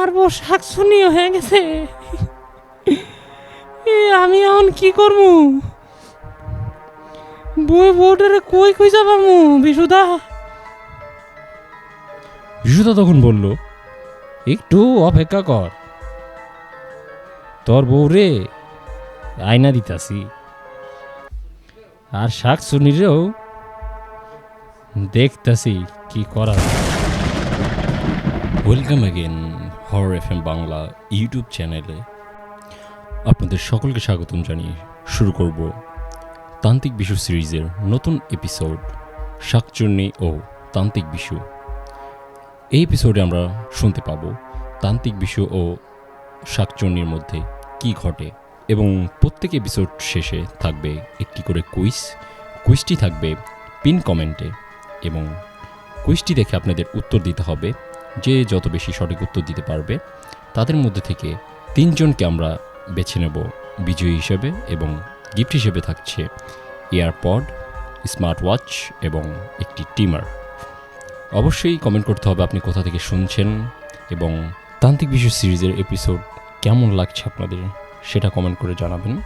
আমার বউ শাকসুনি হয়ে গেছে। আমি এখন কি করব বই কই কই বিশুদা? বিশুদা তখন বলল, একটু অপেক্ষা কর। তোর বউ রে আয়না দিতাছি। আর শাক সুনিরেও দেখতাছি কি করা ওয়েলকাম অ্যাগেন হর এফ এম বাংলা ইউটিউব চ্যানেলে আপনাদের সকলকে স্বাগতম জানিয়ে শুরু করব তান্ত্রিক বিশু সিরিজের নতুন এপিসোড শাকচুন্নি ও তান্ত্রিক বিশু। এই এপিসোডে আমরা শুনতে পাব তান্ত্রিক বিষয় ও শাকচুন্নির মধ্যে কি ঘটে এবং প্রত্যেক এপিসোড শেষে থাকবে একটি করে কুইজ কুইজটি থাকবে পিন কমেন্টে এবং কুইজটি দেখে আপনাদের উত্তর দিতে হবে যে যত বেশি সঠিক উত্তর দিতে পারবে, তাদের মধ্যে থেকে তিনজনকে আমরা বেছে নেব বিজয়ী হিসেবে এবং গিফট হিসেবে থাকছে এয়ারপড স্মার্ট ওয়াচ এবং একটি টিমার। অবশ্যই কমেন্ট করতে হবে আপনি কোথা থেকে শুনছেন এবং তান্ত্রিক বিষয় সিরিজের এপিসোড কেমন লাগছে আপনাদের সেটা কমেন্ট করে জানাবেন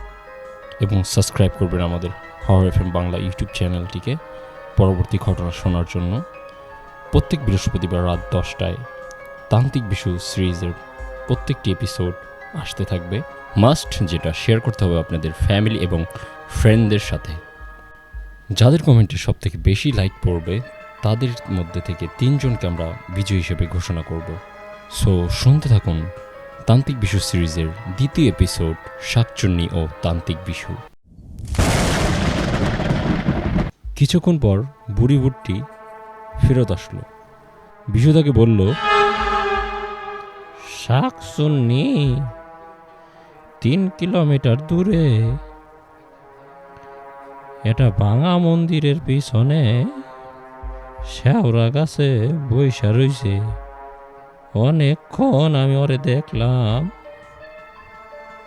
এবং সাবস্ক্রাইব করবেন আমাদের হর এফ বাংলা ইউটিউব চ্যানেলটিকে পরবর্তী ঘটনা শোনার জন্য। প্রত্যেক বৃহস্পতিবার রাত দশটায় তান্ত্রিক বিশু সিরিজের প্রত্যেকটি এপিসোড আসতে থাকবে। মাস্ট যেটা শেয়ার করতে হবে আপনাদের ফ্যামিলি এবং ফ্রেন্ডদের সাথে। যাদের কমেন্টে সব থেকে বেশি লাইক পড়বে, তাদের মধ্যে থেকে তিনজনকে আমরা বিজয়ী হিসেবে ঘোষণা করব। সো শুনতে থাকুন তান্ত্রিক বিশু সিরিজের দ্বিতীয় এপিসোড, শাকচুন্নি ও তান্ত্রিক বিশু। কিছুক্ষণ পর বুড়ি বুটটি ফেরত আসলো। বিশু তাকে বলল শাকসুন্নি তিন কিলোমিটার দূরে। এটা ভাঙা মন্দিরের পিছনে শ্যাওরা গাছে বৈশা রইছে। অনেকক্ষণ আমি ওরে দেখলাম,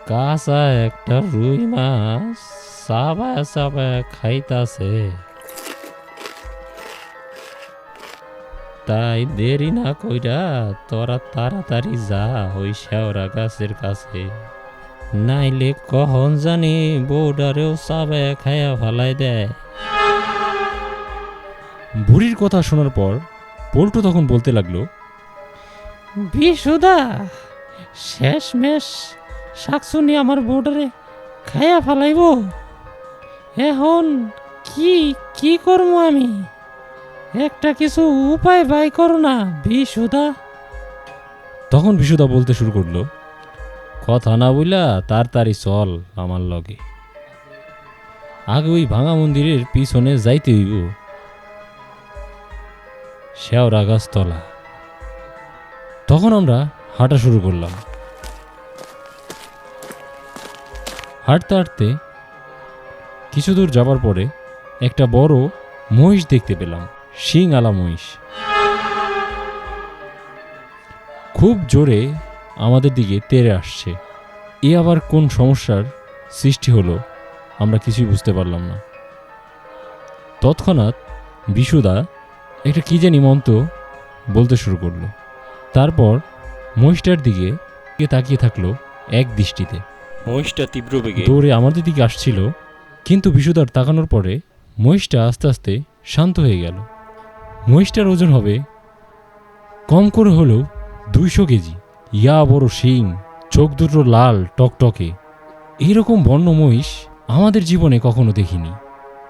কাঁচা একটা রুই মাছ চাবায় চাবায় খাইতাছে। তাই দেরি না কইরা তোরা তাড়াতাড়ি যা ওই শেওরা গাছের কাছে। নাইলে কখন জানি বউডারেও চাবে খায়া ফালাই দেয়। বুড়ির কথা শোনার পর পল্টু তখন বলতে লাগল বিশুদা শেষমেশ শাকসুনি আমার বউডারে খাইয়া ফালাইব। এখন কি কি করব আমি? একটা কিছু উপায় বাই করো না, বিশুদা। তখন বিশুদা বলতে শুরু করল, কথা না বইলা তার তাড়াতাড়ি চল আমার লগে। আগে ওই ভাঙা মন্দিরের পিছনে যাইতে হইব। শেওরা গাছতলা। তখন আমরা হাঁটা শুরু করলাম। হাঁটতে হাঁটতে কিছু দূর যাবার পরে একটা বড় মহিষ দেখতে পেলাম। শিং আলা মহিষ। খুব জোরে আমাদের দিকে তেড়ে আসছে। এ আবার কোন সমস্যার সৃষ্টি হলো আমরা কিছুই বুঝতে পারলাম না। তৎক্ষণাৎ বিশুদা একটা কী জানি মন্ত্র বলতে শুরু করল। তারপর মহিষটার দিকে দিকে তাকিয়ে থাকল এক দৃষ্টিতে। মহিষটা তীব্র বেগে দৌড়ে আমাদের দিকে আসছিল কিন্তু বিশুদার তাকানোর পরে মহিষটা আস্তে আস্তে শান্ত হয়ে গেল। মহিষটার ওজন হবে কম করে হলেও দুইশো কেজি। ইয়া বড় শিং, চোখ দুটো লাল, টকটকে। এইরকম বর্ণ মহিষ আমাদের জীবনে কখনো দেখিনি।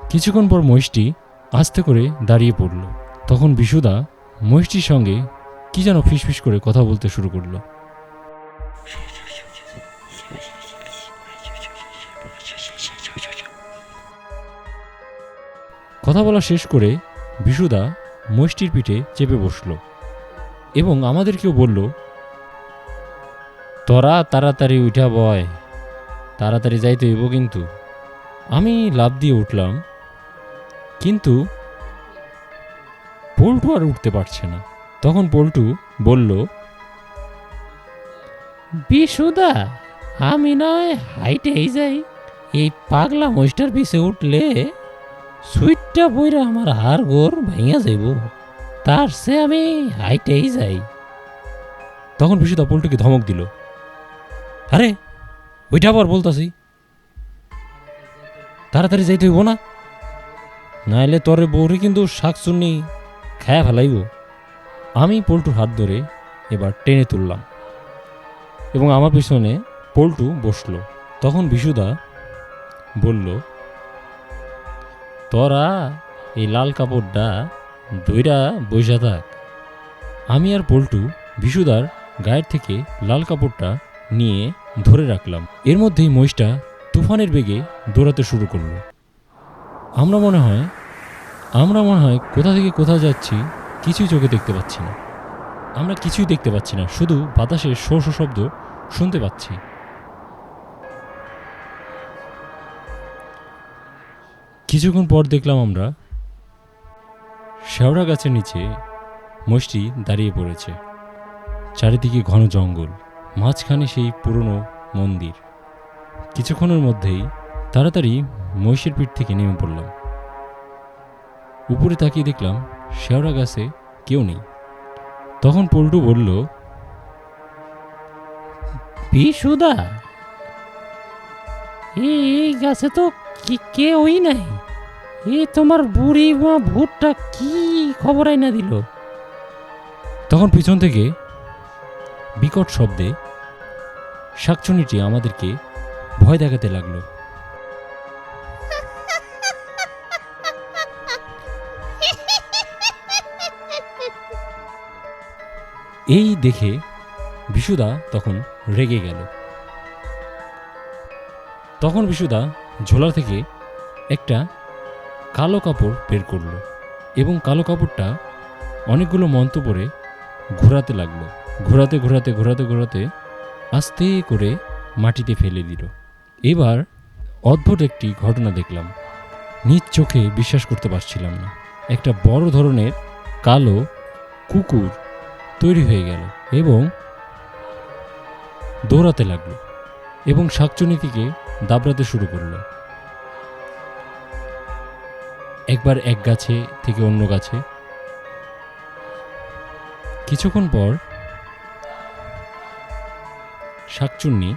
কিছুক্ষণ পর মহিষটি আস্তে করে দাঁড়িয়ে পড়ল। তখন বিশুদা মহিষটির সঙ্গে কি যেন ফিসফিস করে কথা বলতে শুরু করল। কথা বলা শেষ করে বিশুদা মহিষটির পিঠে চেপে বসল এবং আমাদেরকেও বলল, তোরা তাড়াতাড়ি উঠা বয়, তাড়াতাড়ি যাইতে হইব কিন্তু। আমি লাভ দিয়ে উঠলাম, কিন্তু পল্টু আর উঠতে পারছে না। তখন পল্টু বলল, বিশুদা, আমি নয়, হাইটেই যাই। এই পাগলা মহিষটার পিছে উঠলে সুইটটা বইরা আমার হাড় গোর ভাইয়া যাইব। তার সে আমি হাইটেই যাই। তখন বিশুদা পল্টুকে ধমক দিল, আরে, ওইটা আবার বলতাছি। তাড়াতাড়ি যাইতে হইব না। নাইলে তোরে বউরে কিন্তু শাক চুন্নি খায়া ফেলাইব। আমি পল্টুর হাত ধরে এবার টেনে তুললাম এবং আমার পিছনে পল্টু বসল। তখন বিশুদা বলল তোরা এই লাল কাপড়টা দইরা বইসা থাক। আমি আর পল্টু বিশুদার গায়ের থেকে লাল কাপড়টা নিয়ে ধরে রাখলাম। এর মধ্যেই মহিষটা তুফানের বেগে দৌড়াতে শুরু করল। আমরা মনে হয়, আমরা মনে হয় কোথা থেকে কোথাও যাচ্ছি কিছুই চোখে দেখতে পাচ্ছি না। আমরা কিছুই দেখতে পাচ্ছি না, শুধু বাতাসের শো শো শব্দ শুনতে পাচ্ছি। কিছুক্ষণ পর দেখলাম আমরা শেওড়া গাছের নিচে মোষটি দাঁড়িয়ে পড়েছে। চারিদিকে ঘন জঙ্গল, মাঝখানে সেই পুরনো মন্দির। কিছুক্ষণের মধ্যেই তাড়াতাড়ি মহিষের পিঠ থেকে নেমে পড়লাম। উপরে তাকিয়ে দেখলাম শেওড়া গাছে কেউ নেই। তখন পল্টু বলল বিশুদা এই গাছে তো কি কেউই নাই? এ তোমার বুড়ি মা ভূতটা কি খবর আইনা দিল? তখন পিছন থেকে বিকট শব্দে শাকচুনিটি আমাদেরকে ভয় দেখাতে লাগল। এই দেখে বিশুদা তখন রেগে গেল। তখন বিশুদা ঝোলা থেকে একটা কালো কাপড় বের করল এবং কালো কাপড়টা অনেকগুলো মন্ত্র পরে ঘোরাতে লাগল। ঘোরাতে ঘোরাতে ঘোরাতে ঘোরাতে আস্তে করে মাটিতে ফেলে দিল। এবার অদ্ভুত একটি ঘটনা দেখলাম। নিজ চোখে বিশ্বাস করতে পারছিলাম না। একটা বড় ধরনের কালো কুকুর তৈরি হয়ে গেল এবং দৌড়াতে লাগল। এবং শাকচুনিটিকে দাবড়াতে শুরু করল। একবার এক গাছে থেকে অন্য গাছে। কিছুক্ষণ পর শাকচুন্নি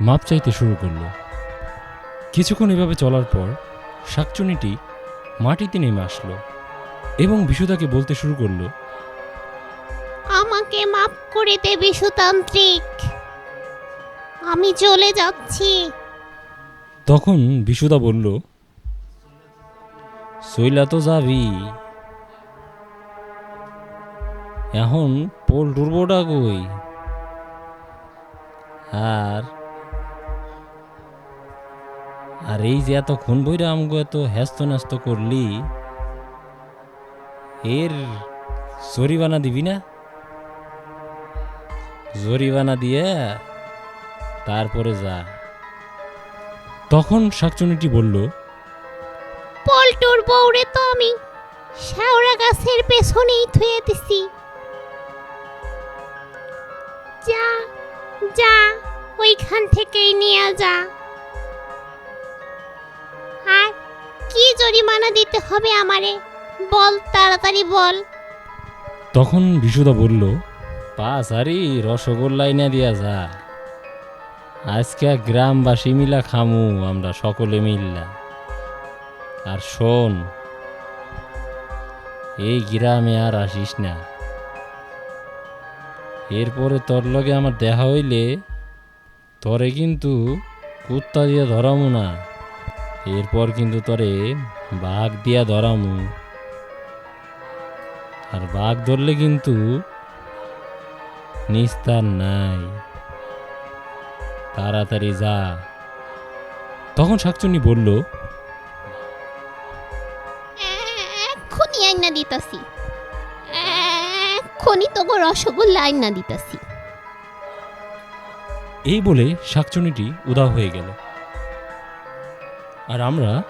মাপ চাইতে শুরু করল। কিছুক্ষণ এভাবে চলার পর শাকচুন্নিটি মাটিতে নেমে আসলো এবং বিশুদাকে বলতে শুরু করল আমাকে মাফ করে দে বিশুতান্ত্রিক আমি চলে যাচ্ছি। তখন বিশুদা বলল, সইলা তো যাবি। এখন পোল ডুরবোটা কই? আর আর এই যে এত খুন বইরা আমগো এত হ্যাস্ত ন্যাস্ত করলি, এর জরিবানা দিবি না? জরিবানা দিয়ে তারপরে যা। তখন শাকচুনিটি বলল পল্টুর বউরে তো আমি শেওড়া গাছের পেছনেই থুয়ে দিছি। যা যা ওইখান থেকেই নিয়ে যা। আর কি জরিমানা দিতে হবে আমারে? বল তাড়াতাড়ি বল। তখন বিশুদা বলল পাঁচ আরি রসগোল্লাই না দিয়া যা। আজকে গ্রামবাসী মিলা খামু, আমরা সকলে মিল্লা। আর শোন, এই গ্রামে আর আসিস না। এরপরে তোর লগে আমার দেখা হইলে, তরে কিন্তু কুত্তা দিয়া ধরামু না। এরপর কিন্তু তরে বাঘ দিয়া ধরামু। আর বাঘ ধরলে কিন্তু নিস্তার নাই। তাড়াতাড়ি যা। তখন শাকচুন্নি বলল এক্ষুনি আইনা দিতাছি। এক্ষুনি তোকে রসগোল্লা আইনা দিতাছি। এই বলে শাকচুনিটি উদা হয়ে গেল। আর আমরা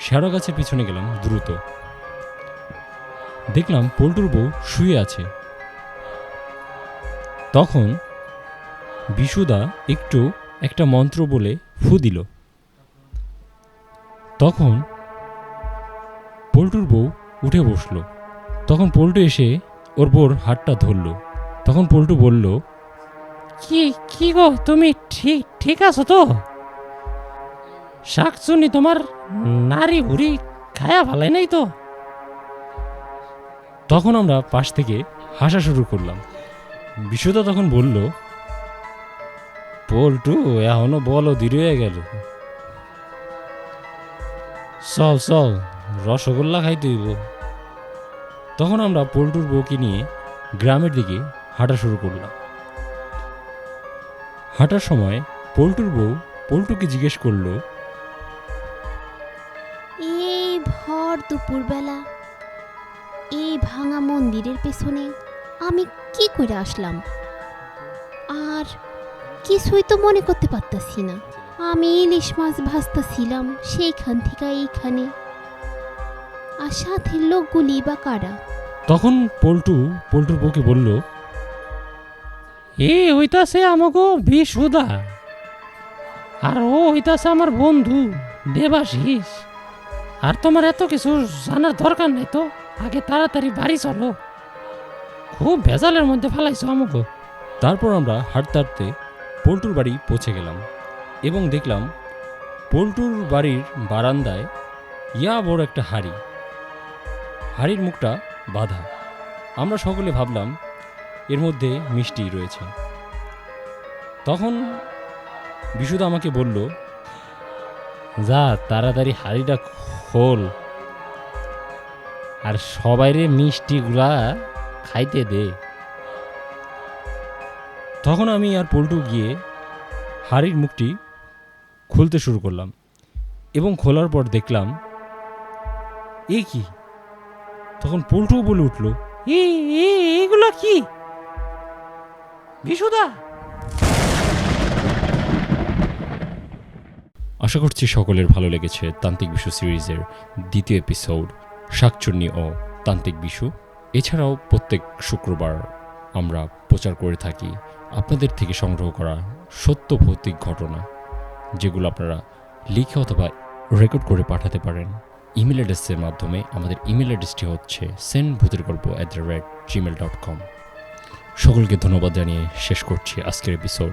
শ্যাড়ো গাছের পিছনে গেলাম দ্রুত। দেখলাম পল্টুর বউ শুয়ে আছে। তখন বিশুদা একটু একটা মন্ত্র বলে ফু দিল। তখন পল্টুর বউ উঠে বসল। তখন পল্টু এসে ওর বোর হাতটা ধরলো। তখন পল্টু বলল কি কি গো তুমি ঠিক ঠিক আছো তো? শাক শাকচুনি তোমার নারী ভুড়ি খায়া ভালাই নাই তো? তখন আমরা পাশ থেকে হাসা শুরু করলাম। বিশুদা তখন বলল, পল্টু, এখনও বলো দৃঢ় হয়ে গেল। চল চল, রসগোল্লা খাইতে হইব। তখন আমরা পল্টুর বউকে নিয়ে গ্রামের দিকে হাঁটা শুরু করলাম। হাঁটার সময় পল্টুর বউ পল্টুকে জিজ্ঞেস করল, এই ভর দুপুরবেলা, এই ভাঙা মন্দিরের পেছনে আমি কি করে আসলাম? আর কিছুই তো মনে করতে পারতাছি না। আমি ইলিশ মাছ ভাজতাছিলাম সেইখান থেকে এইখানে। আর সাথে লোকগুলি বা কারা? তখন পল্টু, পল্টুর বউকে বলল, এ হইতাছে আমাকে বিশুদা আর ও হইতাছে আমার বন্ধু দেবাশিস। আর তোমার এত কিছু জানার দরকার নাই তো? আগে তাড়াতাড়ি বাড়ি চলো। খুব ভেজালের মধ্যে ফেলাইছো আমাকে। তারপর আমরা হাঁটতে হাঁটতে পল্টুর বাড়ি পৌঁছে গেলাম এবং দেখলাম পল্টুর বাড়ির বারান্দায় ইয়া বড় একটা হাড়ি। হাড়ির মুখটা বাঁধা। আমরা সকলে ভাবলাম এর মধ্যে মিষ্টি রয়েছে। তখন বিশুদা আমাকে বলল, যা, তাড়াতাড়ি হাড়িটা খোল। আর সবাইরে মিষ্টিগুলা খাইতে দে। তখন আমি আর পল্টু গিয়ে হাড়ির মুখটি খুলতে শুরু করলাম এবং খোলার পর দেখলাম, এ কি? তখন পল্টুও বলে উঠল এগুলো কি? বিশুদা! আশা করছি সকলের ভালো লেগেছে তান্ত্রিক বিশু সিরিজের দ্বিতীয় এপিসোড, শাকচুন্নি ও তান্ত্রিক বিশু। এছাড়াও প্রত্যেক শুক্রবার আমরা প্রচার করে থাকি আপনাদের থেকে সংগ্রহ করা সত্য ভৌতিক ঘটনা, যেগুলো আপনারা লিখে অথবা রেকর্ড করে পাঠাতে পারেন। ইমেল অ্যাড্রেসের মাধ্যমে আমাদের ইমেল অ্যাড্রেসটি হচ্ছে সেন্ড ভূতের গল্প at the rate Gmail dot com সকলকে ধন্যবাদ জানিয়ে শেষ করছি আজকের এপিসোড